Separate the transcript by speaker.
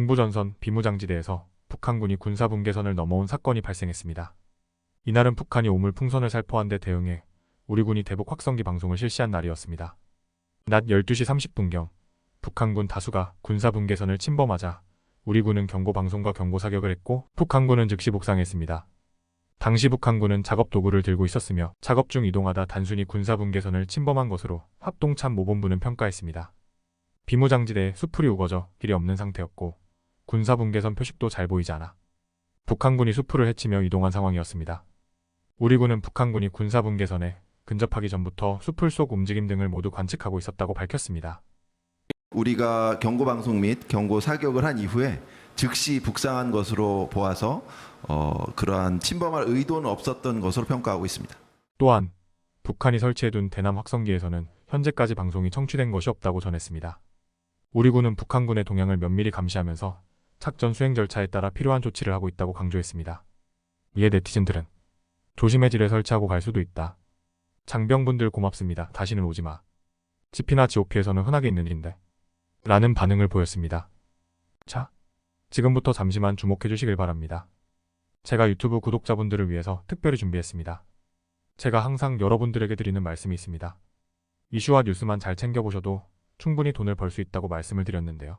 Speaker 1: 중부전선 비무장지대에서 북한군이 군사분계선을 넘어온 사건이 발생했습니다. 이날은 북한이 오물 풍선을 살포한 데 대응해 우리 군이 대북 확성기 방송을 실시한 날이었습니다. 낮 12시 30분경 북한군 다수가 군사분계선을 침범하자 우리 군은 경고 방송과 경고 사격을 했고 북한군은 즉시 복상했습니다. 당시 북한군은 작업 도구를 들고 있었으며 작업 중 이동하다 단순히 군사분계선을 침범한 것으로 합동참 모본부는 평가했습니다. 비무장지대에 수풀이 우거져 길이 없는 상태였고 군사분계선 표식도 잘 보이지 않아 북한군이 수풀을 헤치며 이동한 상황이었습니다. 우리 군은 북한군이 군사분계선에 근접하기 전부터 수풀 속 움직임 등을 모두 관측하고 있었다고 밝혔습니다.
Speaker 2: 우리가 경고 방송 및 경고 사격을 한 이후에 즉시 북상한 것으로 보아서 어, 그러한 침범할 의도는 없었던 것으로 평가하고 있습니다.
Speaker 1: 또한 북한이 설치해둔 대남 확성기에서는 현재까지 방송이 청취된 것이 없다고 전했습니다. 우리 군은 북한군의 동향을 면밀히 감시하면서 작전 수행 절차에 따라 필요한 조치를 하고 있다고 강조했습니다. 이에 네티즌들은 조심해지를 설치하고 갈 수도 있다. 장병분들 고맙습니다. 다시는 오지 마. 지피나 GOP에서는 흔하게 있는 일인데. 라는 반응을 보였습니다. 자, 지금부터 잠시만 주목해 주시길 바랍니다. 제가 유튜브 구독자분들을 위해서 특별히 준비했습니다. 제가 항상 여러분들에게 드리는 말씀이 있습니다. 이슈와 뉴스만 잘 챙겨보셔도 충분히 돈을 벌 수 있다고 말씀을 드렸는데요.